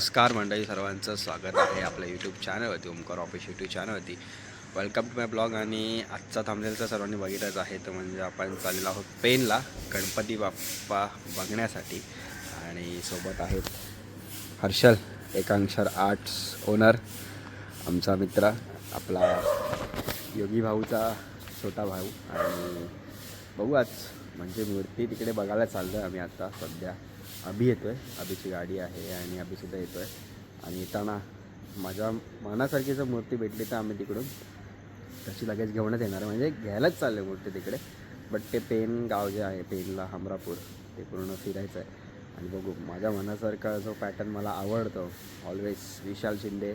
नमस्कार मंडळी सर्वांचं स्वागत आहे आपल्या यूट्यूब चॅनलवरती ओमकार ऑफिस यूट्यूब चॅनलवरती वेलकम टू माय ब्लॉग आणि आजचा थांबलेला तर सर्वांनी बघितलंच आहे तर म्हणजे आपण चाललेलो आहोत पेनला गणपती बाप्पा बघण्यासाठी. आणि सोबत आहेत हर्षल एकांक्षर आर्ट्स ओनर आमचा मित्र आपला योगी भाऊचा छोटा भाऊ. आणि बघू आज म्हणजे मूर्ती तिकडे बघायला चाललो आहे आम्ही आता सध्या. अभि येतो आहे अभिची गाडी आहे आणि अभिसुद्धा येतो आहे आणि येताना माझ्या मनासारखी जर मूर्ती भेटली तर आम्ही तिकडून तशी लगेच घेऊनच येणार आहे. म्हणजे घ्यायलाच चालले मूर्ती तिकडे. बट ते पेन गाव जे आहे पेनला हमरापूर ते पूर्ण फिरायचं आहे. आणि बघू माझ्या मनासारखा जो पॅटर्न मला आवडतो ऑलवेज विशाल शिंदे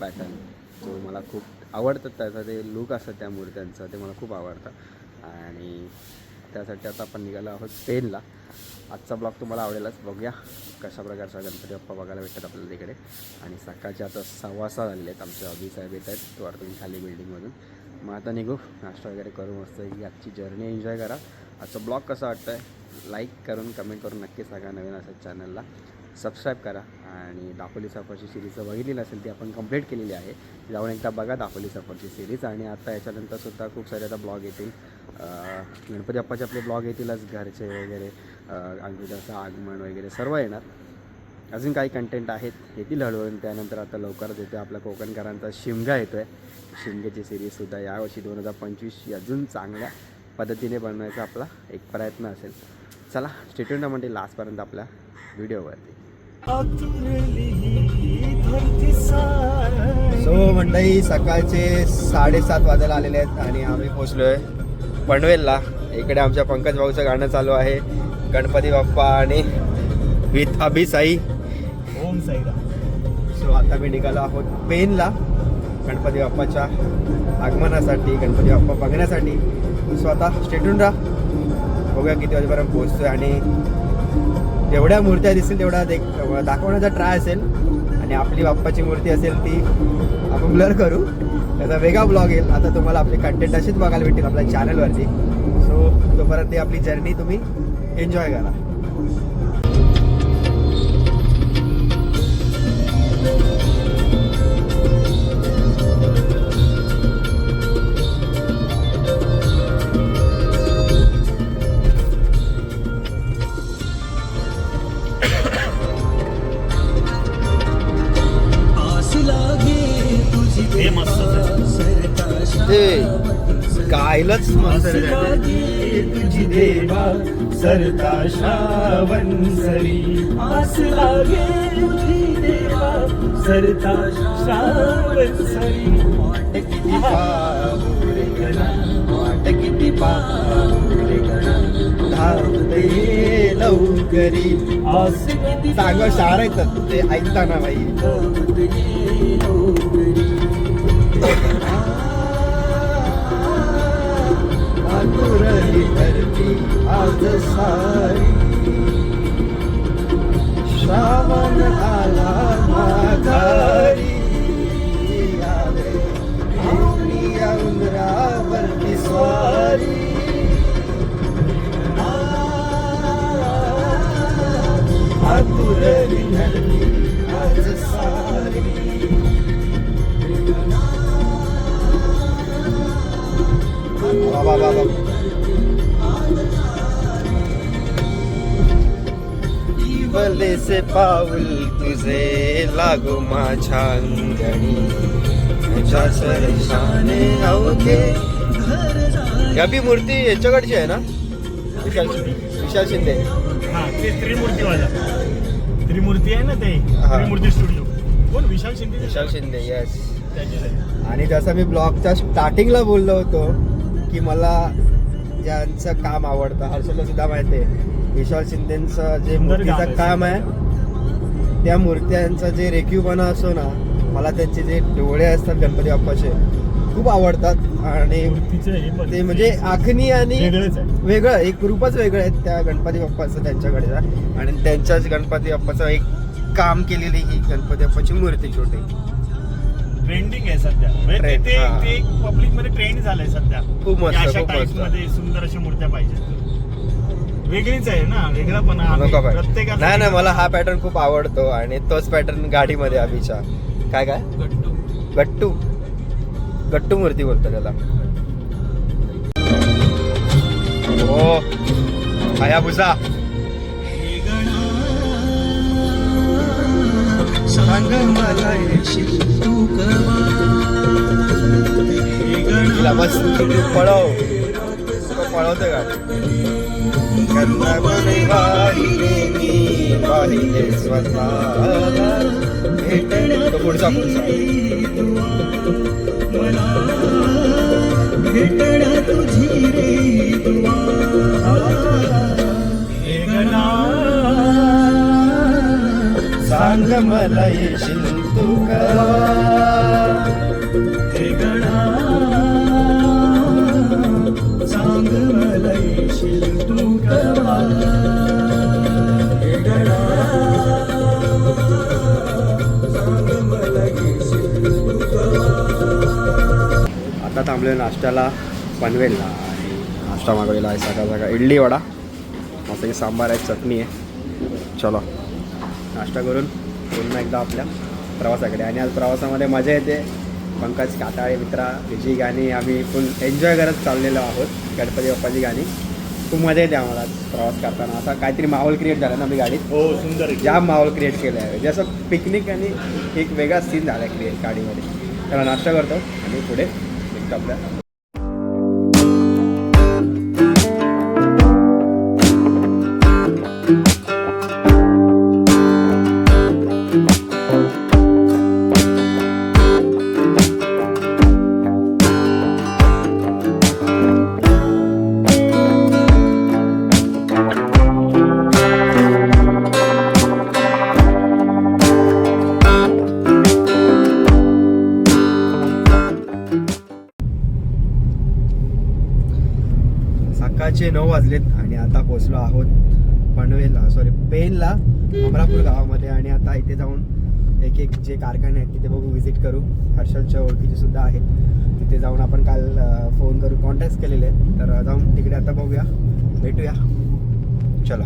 पॅटर्न जो मला खूप आवडतं त्याचा ते लुक असतं त्या मूर्त्यांचं ते मला खूप आवडतं आणि त्यासाठी आता आपण निघालो आहोत पेनला. आजचा ब्लॉग तुम्हाला आवडेलच. बघूया कशा प्रकारचा गणपती बाप्पा बघायला भेटतात आपल्याला तिकडे. आणि सकाळचे आता सव्वा सहा झालेले आहेत आमचे अभि साहेब येत आहेत वरतून खाली बिल्डिंगमधून मग आता निघू नाश्ता वगैरे करू मस्त ही आजची जर्नी एन्जॉय करा. आजचा ब्लॉग कसा वाटतं आहे लाईक करून कमेंट करून नक्की सांगा नवीन असेल चॅनलला सबस्क्राईब करा. आणि दापोली सफरची सिरीज जर बघितली नसेल ती आपण कंप्लीट केलेली आहे. जाऊन एकदा बघा दापोली सफरची सिरीज आणि आता याच्यानंतरसुद्धा खूप सारे आता ब्लॉग येतील. गणपती आप्पाचे आपले ब्लॉग येतीलच घरचे वगैरे अंकुदाचं आगमन वगैरे सर्व येणार. अजून काही कंटेंट आहेत येतील हळूहळू. त्यानंतर आता लवकरच येतो आपला कोकणकरांचा शिमगा येतो आहे शिमग्याची सिरीजसुद्धा यावर्षी दोन हजार पंचवीस अजून चांगल्या पद्धतीने बनवायचा आपला एक प्रयत्न असेल. चला स्टेटमेंट म्हणजे लास्टपर्यंत आपल्या व्हिडिओवरती. सो मंडई सकाळचे साडेसात वाजायला आलेले आहेत आणि आम्ही पोचलो आहे पनवेलला. इकडे आमच्या पंकज भाऊचं गाणं चालू आहे. गणपती बाप्पा आणि विथ अभिसाई. ओम साईरा सो आता मी निघालो आहोत पेनला गणपती बाप्पाच्या आगमनासाठी गणपती बाप्पा बघण्यासाठी. सो आता स्टेटून राहा. बघूया किती वाजेपर्यंत पोहोचतोय आणि जेवढ्या मूर्त्या दिसतील तेवढ्या देख दाखवण्याचा ट्राय असेल. आणि आपली बाप्पाची मूर्ती असेल ती आपण ब्लर करू. त्याचा वेगळा ब्लॉग येईल. आता तुम्हाला आपले कंटेंट असेच बघायला भेटतील आपल्या चॅनलवरती सो तोपर्यंत आपली जर्नी तुम्ही एन्जॉय करा. ते त्याने. तुझी देवा सरता श्रावणसरी आस लागे तुझी देवा सरता श्रावणसरी वाट किती गणा, वाट किती गणा, धावते लवकरी आस किती चांगलं शार येतात ते ऐकताना बाई आतुरली धरती आज सारी श्रावण आला माघारी आले घेऊन या उंदरावरती स्वारी आतुरली धरती आज सारी बाबा बाबा भले से पाऊल तुझे लागो माझ्या अंगणी. तुझ्या सरशाने अवघे याबी मूर्ती याच्याकडची आहे ना? विशाल विशाल शिंदे. हा ते त्रिमूर्तीवाला. त्रिमूर्ती आहे ना ते. त्रिमूर्ती स्टुडिओ कोण? विशाल शिंदे? विशाल शिंदे यस. आणि जसं मी ब्लॉगच्या स्टार्टिंगला बोललो होतो की मला ज्यांचं काम आवडतं हर्षलला सुद्धा माहिती आहे. विशाल शिंदेचं जे मूर्तीचं काम आहे. त्या मूर्त्यांचा जे रेखीवपणा असतो ना मला त्यांचे जे डोळे असतात गणपती बाप्पाचे खूप आवडतात. आणि ते म्हणजे आखणी आणि वेगळं एक रूपच वेगळं आहे त्या गणपती बाप्पाचं त्यांच्याकडे. आणि त्यांच्याच गणपती बाप्पाचं एक काम केलेली ही गणपती बाप्पाची मूर्ती छोटी. ट्रेंडिंग आहे सध्या. म्हणजे ते पब्लिकमध्ये ट्रेंड झालंय सध्या. खूप मस्त खूप सुंदर अशा मूर्त्या पाहिजेत. वेगळीच आहे ना वेगळा पण नको पाहिजे नाही नाही मला हा पॅटर्न खूप आवडतो आणि तोच पॅटर्न गाडीमध्ये अभिच्या काय काय? गट्टू. गट्टू. मूर्ती बोलतो त्याला. हो हाया भुसा सांग मला येशील तू कवा. तिला मस्त पळव. पळवतं गाडी. कर्णबने वाहिले मी वाहिले स्वतःला भेटेल तो पुढचा पुढचा सांग मला येशील तू का? आता थांबलोय नाश्त्याला पनवेलला. आणि नाश्ता मागवलेला आहे सकाळ सकाळ इडली वडा. मस्त की सांबार आहे चटणी आहे. चलो. नाश्ता करून पुन्हा एकदा आपल्या प्रवासाकडे. आणि आज प्रवासामध्ये मजा येते. पंकज काटाळे मित्रा विजयी गाणी आम्ही फुल एन्जॉय करत चाललेलो आहोत. गणपती बाप्पाची गाणी. खूप मजा येते आम्हाला प्रवास करताना. असा काहीतरी माहोल क्रिएट झाला ना आम्ही गाडीत? हो सुंदर. जाम माहोल क्रिएट केला आहे जसं पिकनिक आणि एक वेगळा सीन झाला आहे क्रिएट गाडीमध्ये. त्याला नाश्ता करतो आणि पुढे आपल्या सकाळचे नऊ वाजलेत आणि आता पोचलो आहोत पनवेलला सॉरी पेनला अमरापूर गावामध्ये. आणि आता इथे जाऊन एक एक जे कारखाने आहेत तिथे बघू व्हिजिट करू. हर्षलच्या ओळखीचे सुद्धा आहेत. तिथे जाऊन आपण काल फोन करू कॉन्टॅक्ट केलेले आहेत. तर जाऊन तिकडे आता बघूया भेटूया. चला.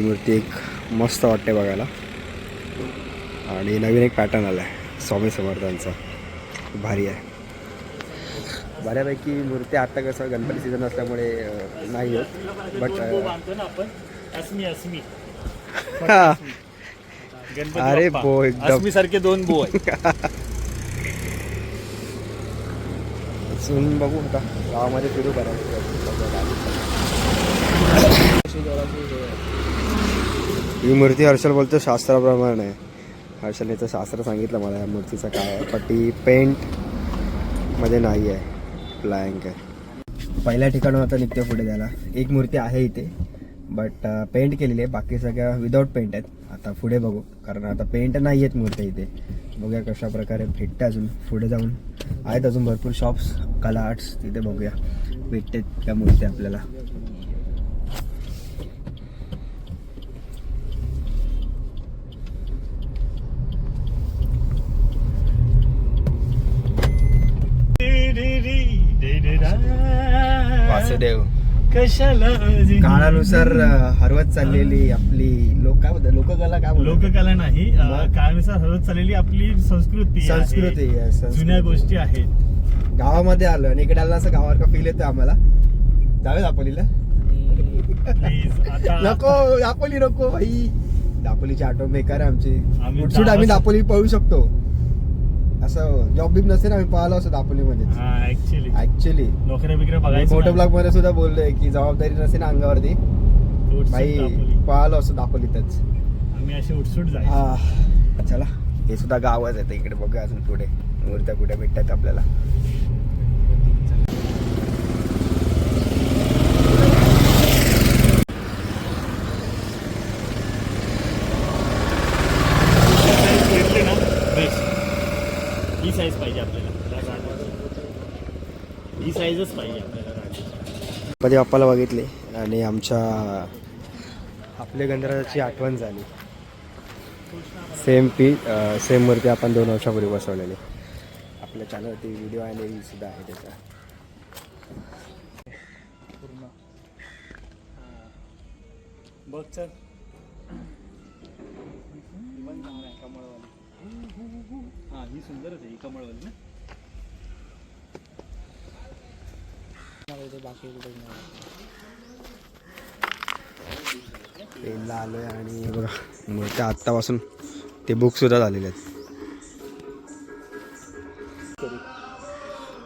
ही मूर्ती एक मस्त वाटते बघायला. आणि नवीन एक पॅटर्न आला आहे स्वामी समर्थांचा. भारी आहे. बऱ्यापैकी मूर्ती आता कसं गणपती सीझन असल्यामुळे नाही होत. बट तो अरे. बो, एकदम. अस्मी सारखे दोन बो अजून बघू आता गावामध्ये फिरू ही मूर्ती हर्षल बोलतो शास्त्राप्रमाणे. आहे हर्षलने तर शास्त्र सांगितलं मला या मूर्तीचं काय आहे पण ती नाही आहे. ब्लँक आहे. पहिल्या ठिकाणावर आता निघते पुढे जायला. एक मूर्ती आहे इथे बट पेंट केलेली आहे. बाकी सगळ्या विदाऊट पेंट आहेत. आता पुढे बघू कारण आता पेंट नाही आहेत मूर्त्या इथे. बघूया कशा प्रकारे भेटते अजून पुढे जाऊन. आहेत अजून भरपूर शॉप्स कला आर्ट्स तिथे बघूया. भेटते त्या मूर्त्या आपल्याला. कशाला काळानुसार हरवत चाललेली आपली लोक लोककला काय लोककला नाही? काळानुसार हरवत चाललेली आपली संस्कृती. संस्कृती. जुन्या गोष्टी आहेत. गावामध्ये आलो आणि इकडे आला असं गावावर फील येतो आम्हाला. जाऊया दापोलीला? नको दापोली नको भाई. दापोलीची आठवण बेकार आहे आमची. आम्ही दापोली पळू शकतो. असं जॉब बिब नसते ना आम्ही पाहिलो असतो दापोलीमध्ये ऍक्च्युली ऍक्च्युली नोकऱ्या बिकऱ्या बघायचं फोटो. ब्लॉगमध्ये सुद्धा बोललोय की जबाबदारी नसते ना अंगावरती भाई. पाहिलो असतो दापोलीतच. आम्ही असे उठसूट जायचो. हा. चला हे सुद्धा गावच आहे इकडे बघूया अजून पुढे. मूर्त्या कुठे भेटतात आपल्याला साईज घेतली ना बेस्ट ही साईज पाहिजे आपल्याला त्या गाडीची. ही साईजच पाहिजे आपल्याला. गणपती बाप्पाला बघितले आणि आमच्या आपल्या गणराजाची आठवण झाली. सेम पी सेम मूर्ती आपण दोन वर्षापूर्वी बसवलेली. आपल्या चॅनलवरती व्हिडिओ आहे आणि सुद्धा आहे त्याचा. बघ चल. हा ही सुंदरच आहे ही कमळवाली ना? ट्रेनला आलोय आणि हे बघा मूर्त्या आत्तापासून ते बुक सुद्धा झालेले आहेत.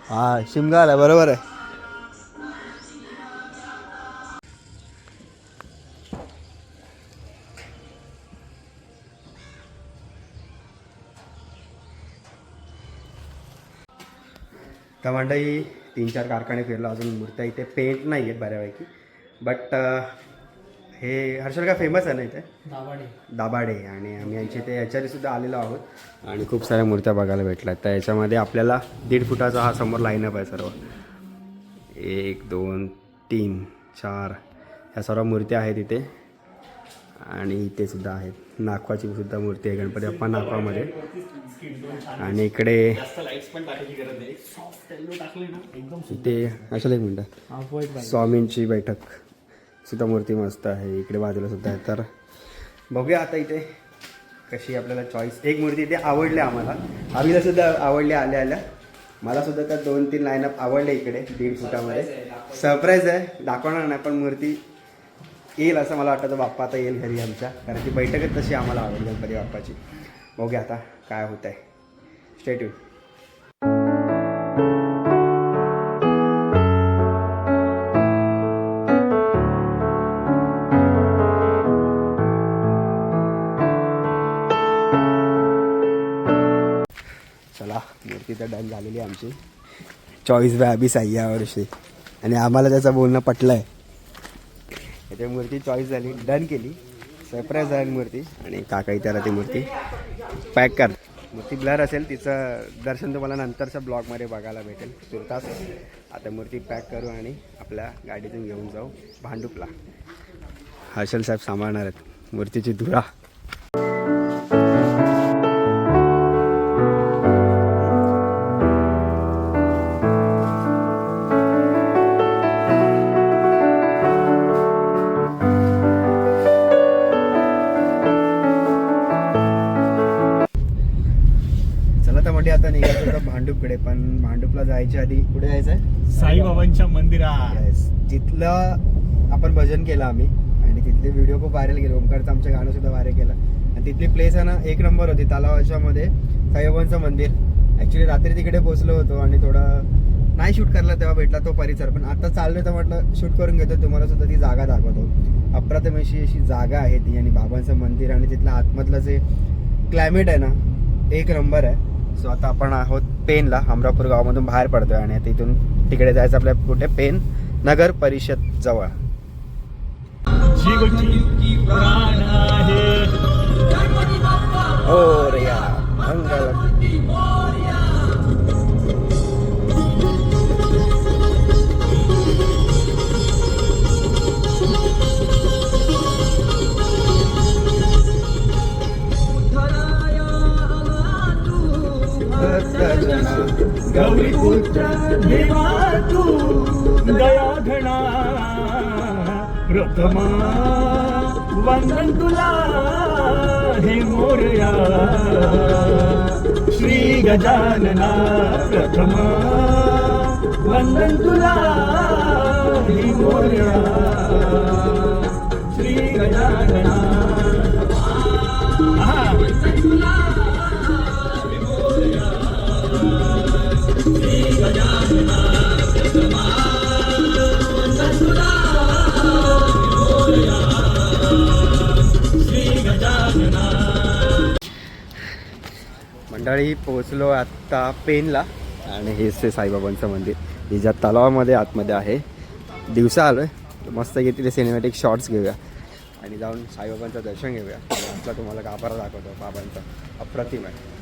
हा शिमगा आला बरोबर आहे. तर मंडळी तीन चार कारखाने फिरलो अजून मूर्त्या इथे पेंट नाही आहेत बऱ्यापैकी. बट हे हर्षल का फेमस आहे ना इथे? दाभाडे. आणि आम्ही यांच्या इथे याच्याने सुद्धा आलेलो आहोत. आणि खूप साऱ्या मूर्त्या बघायला भेटल्या तर याच्यामध्ये आपल्याला दीड फुटाचा हा समोर लाईनअप आहे सर्व. एक दोन तीन चार. ह्या सर्व मूर्त्या आहेत इथे. आणि इथे सुद्धा आहेत. नागवाची सुद्धा मूर्ती आहे गणपती बाप्पा नागवामध्ये आणि इकडे इथे अशाला एक मिनटं. स्वामींची बैठक सुद्धा मूर्ती मस्त आहे. इकडे बाजूला सुद्धा आहे. तर बघूया आता इथे कशी आपल्याला चॉईस एक मूर्ती इथे आवडली आम्हाला. आम्हीला सुद्धा आवडली आल्या आल्या. मला सुद्धा त्या दोन तीन लाईनअप आवडले इकडे दीड फुटामध्ये सरप्राईज आहे. दाखवणार नाही पण मूर्ती येईल असं मला वाटतं. बाप्पा आता येईल घरी आमच्या. कारण की बैठकच तशी आम्हाला आवडली गणपती बाप्पाची. बघूया आता काय होत आहे स्टेट्यू चला मूर्ती तर डन झालेली आहे आमची. चॉईस बाय अभिस आहे यावर्षी आणि आम्हाला त्याचं बोलणं पटलं आहे इथे मूर्ती चॉईस झाली. डन केली. सरप्राईज झाली मूर्ती. आणि काका त्याला ती मूर्ती पॅक कर. मूर्ती ब्लर असेल तिचं दर्शन तुम्हाला नंतरच्या ब्लॉगमध्ये बघायला भेटेल. तुर्तास आता मूर्ती पॅक करू आणि आपल्या गाडीतून घेऊन जाऊ भांडुपला. हर्षल साहेब सांभाळणार आहेत. मूर्तीची धुरा. जायच्या आधी कुठे जायचं आहे? साईबाबांच्या मंदिरात. येस तिथलं आपण भजन केलं आम्ही आणि तिथले व्हिडिओ खूप व्हायरल गेले. ओमकारचं आमचं गाणं सुद्धा व्हायरल केलं आणि तिथली प्लेस आहे ना एक नंबर होती तलावाच्या मध्ये साईबाबांचं मंदिर. ॲक्च्युली रात्री तिकडे पोहोचलो होतो आणि थोडं नाही शूट करला तेव्हा भेटला तो परिसर पण आता चाललोय तर म्हटलं शूट करून घेतो. तुम्हाला सुद्धा ती जागा दाखवतो. अप्रतिम अशी अशी जागा आहे ती आणि बाबांचं मंदिर आणि तिथलं आतमधलं जे क्लायमेट आहे ना एक नंबर आहे. सो आता आपण आहोत पेनला अमरापूर गावामधून बाहेर पडतोय आणि आता इथून तिकडे जायचं आपल्या कुठे? पेन नगर परिषद जवळ. हो रे या मंगल पुत्र देवा तू दया घणा प्रथमा वंदन तुला हे मोरया श्री गजानना प्रथमा वंदन तुला हे मोरया श्री गजानना मंडळी पोहोचलो आत्ता पेनला आणि हेच ते साईबाबांचं मंदिर. हे ज्या तलावामध्ये आतमध्ये आहे. दिवसा आलो आहे मस्त घेतले सिनेमॅटिक शॉट्स घेऊया. आणि जाऊन साईबाबांचं दर्शन घेऊया. आणि तुम्हाला गाभारा दाखवतो बाबांचा. अप्रतिम आहे.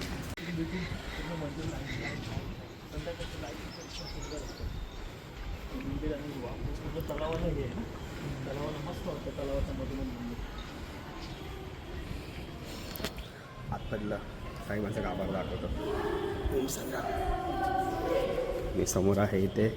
आतमधलं. साईबांचा गाभारा दाखवतो. ओम मी समोर आहे इथे.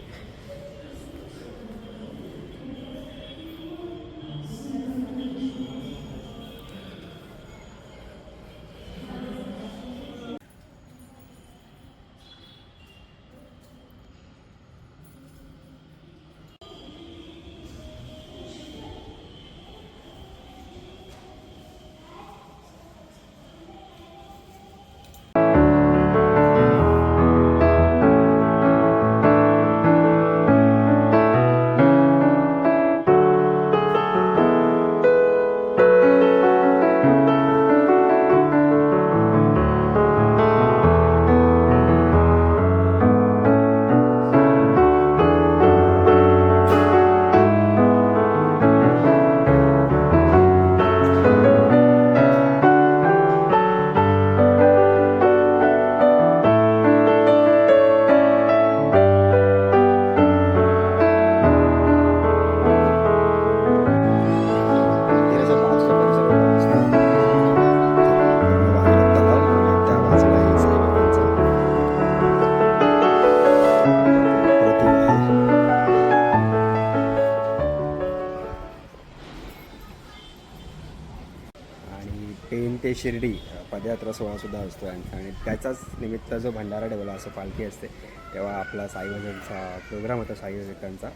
शिर्डी पदयात्रा सोहळासुद्धा असतो आणि आणि त्याचाच निमित्त जो भंडारा ठेवला असं पालखी असते तेव्हा आपला साईबाबांचा प्रोग्राम होता साईबाबांचा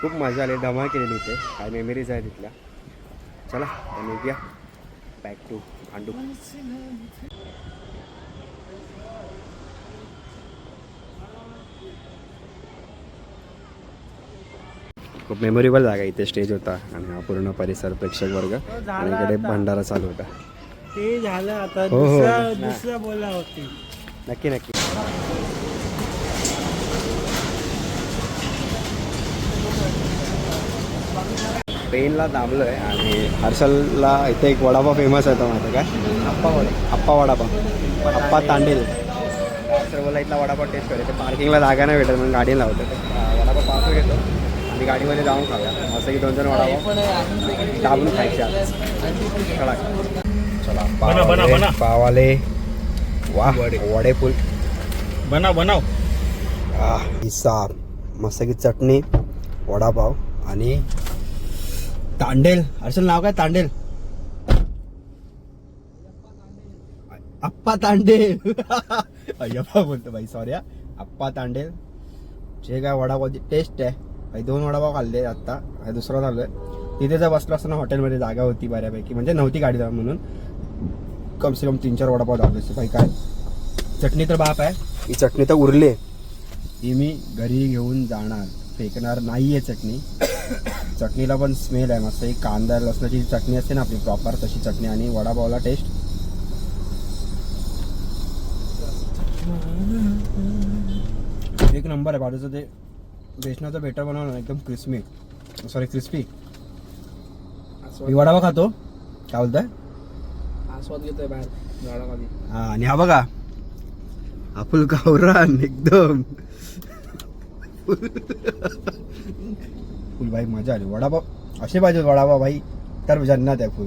खूप मजा आली धमाल केलेली इथे. काय मेमरीज आहे तिथल्या चला तर निघूया. बॅक टू भांडू. खूप मेमोरेबल जागा इथे स्टेज होता आणि हा पूर्ण परिसर प्रेक्षक वर्ग आणि इकडे भंडारा चालू होता. ते झालं आता हो, हो. दुसरा दुसरा बोला होती. नक्की नक्की. पेनला दाबलोय आणि हर्षलला इथे एक वडापाव फेमस आहे तो माहिती काय अप्पा वडा अप्पा वडापाव. अप्पा तांडेल. हर्षल बोला इथला वडापाव टेस्ट करायचं पार्किंगला जागा नाही भेटत म्हणून गाडी लावतो. वडापाव पार्सल घेतो. आणि गाडीमध्ये जाऊन खाऊया. असं की दोन दोन वडापाव. दाबून खायचे आज. चला चला बना, बना, बना. पाव आले. वा वडे. फुल बनव बनव. हिस्सा मस्त की चटणी वडापाव आणि तांडेल. हर्षल नाव काय? तांडेल. अप्पा तांडेल. अय्यप्पा बोलतो भाई सॉरी अप्पा तांडेल. जे काय वडापावची टेस्ट आहे. भाई दोन वडापाव खाल्ले आत्ता. हा दुसरा चालू आहे. तिथे जर बसलो असताना हॉटेलमध्ये जागा होती बऱ्यापैकी. म्हणजे नव्हती गाडी जाऊन म्हणून. कम से कम तीन चार वडापाव दाबले असते भाई काय? चटणी तर बाप आहे. ही चटणी तर उरली. ही मी घरी घेऊन जाणार. फेकणार नाही आहे चटणी. चटणीला पण स्मेल आहे. मस्त एक कांदा लसणाची चटणी असते ना आपली प्रॉपर तशी चटणी आणि वडापावला टेस्ट एक नंबर आहे. बाजूचं ते बेसनाचं बेटर बनवलं ना एकदम क्रिस्पी सॉरी क्रिस्पी वडापाव खातो. काय बोलताय? आस्वाद घेतोय बाहेर झाडामध्ये हा आणि हा बघा. फुल गावरान एकदम. फुल भाई मजा आली. वडापाव असे पाहिजे वडापाव भाई तर जन्नात आहे फुल.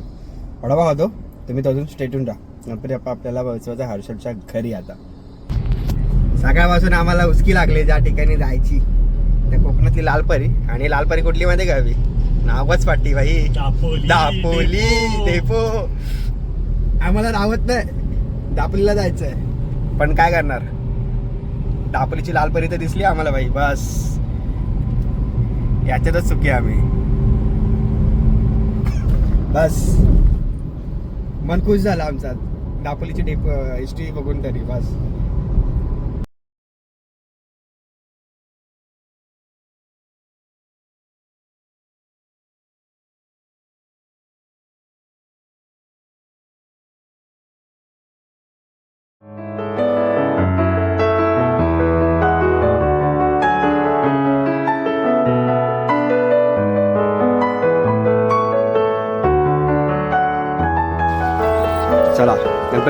वडापाव खातो. तुम्ही तो अजून स्टेटून राहा. बाप्पा आपल्याला पोहोचवायचं हर्षलच्या घरी आता. सकाळपासून आम्हाला उचकी लागली ज्या ठिकाणी जायची. त्या कोकणातली लालपरी. आणि लालपरी कुठली मध्ये गावी नावच पाठी भाई दापोली दापोली डेपो. आम्हाला रावत नाही. दापोलीला जायचंय. पण काय करणार? दापोलीची लालपरी तर दिसली आम्हाला भाई बस. याच्यातच चुकी आम्ही. बस. मन खुश झालं आमचा दापोलीची डेप हिस्ट्री बघून तरी बस.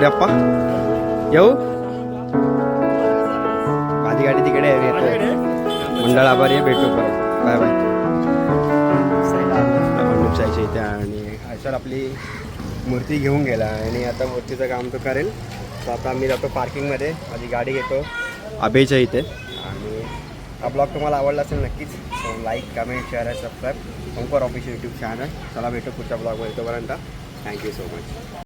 गणपती अप्पा? येऊ? माझी गाडी तिकडे आहे मंडळ आभारी आहे भेटू परत. Bye bye. साईच्या इथे आणि सर आपली मूर्ती घेऊन गेला आणि आता मूर्तीचं काम तो करेल. तर आता मी जातो पार्किंगमध्ये. माझी गाडी घेतो. अभेच्या इथे. आणि हा ब्लॉग तुम्हाला आवडला असेल नक्कीच लाईक कमेंट शेअर आणि subscribe Omkar official YouTube channel चला भेटू पुढच्या ब्लॉगमध्ये तोपर्यंत. Thank you so much